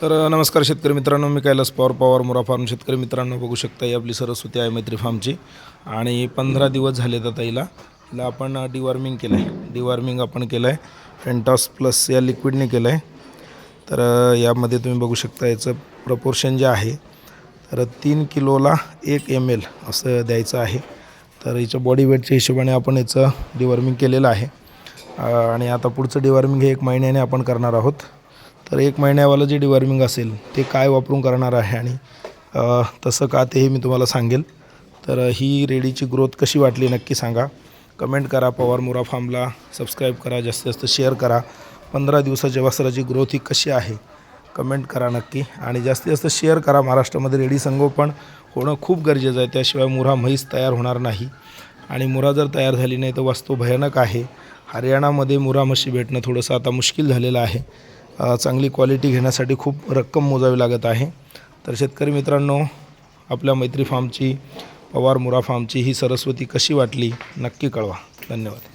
तर नमस्कार शेतकरी मित्रांनो मी कैलास पॉवर पॉवर मुरा फार्म शेतकरी मित्रांनो बघू शकता ही आपली सरस्वती आहे मैत्री फार्मची. आणि पंधरा दिवस झाले तर ताईला. हिला आपण डिवॉर्मिंग केलं आहे डिवॉर्मिंग आपण केलं आहे फेंटॉस प्लस या लिक्विडने केलं आहे तर यामध्ये तुम्ही बघू शकता याचं प्रपोर्शन जे आहे तर तीन किलोला एक एम एल असं द्यायचं आहे. तर याच्या बॉडी वेटच्या हिशोबाने आपण याचं डिवॉर्मिंग केलेलं आहे. आणि आता पुढचं डिवॉर्मिंग हे एक महिन्याने आपण करणार आहोत. तर एक महिन्यावालं जे डिवॉर्मिंग असेल ते काय वापरून करणार आहे आणि तसं का तेही मी तुम्हाला सांगेल. तर ही रेडीची ग्रोथ कशी वाटली नक्की सांगा. कमेंट करा पवार मुरा फार्मला सबस्क्राईब करा जास्तीत जास्त शेअर करा. पंधरा दिवसाच्या वस्त्राची ग्रोथ ही कशी आहे कमेंट करा नक्की. आणि जास्तीत जास्त शेअर करा महाराष्ट्रामध्ये रेडी संगोपन होणं खूप गरजेचं आहे. त्याशिवाय मुरा म्हैस तयार होणार नाही. आणि मुरा जर तयार झाली नाही तर वास्तू भयानक आहे. हरियाणामध्ये मुरा म्हशी भेटणं थोडंसं आता मुश्किल झालेलं आहे. चांगली क्वालिटी घेण्यासाठी खूप रक्कम मोजावी लागत आहे. तर शेतकरी मित्रांनो आपल्या मैत्री फार्मची पवार मुरा फार्मची ही सरस्वती कशी वाटली नक्की कळवा. धन्यवाद.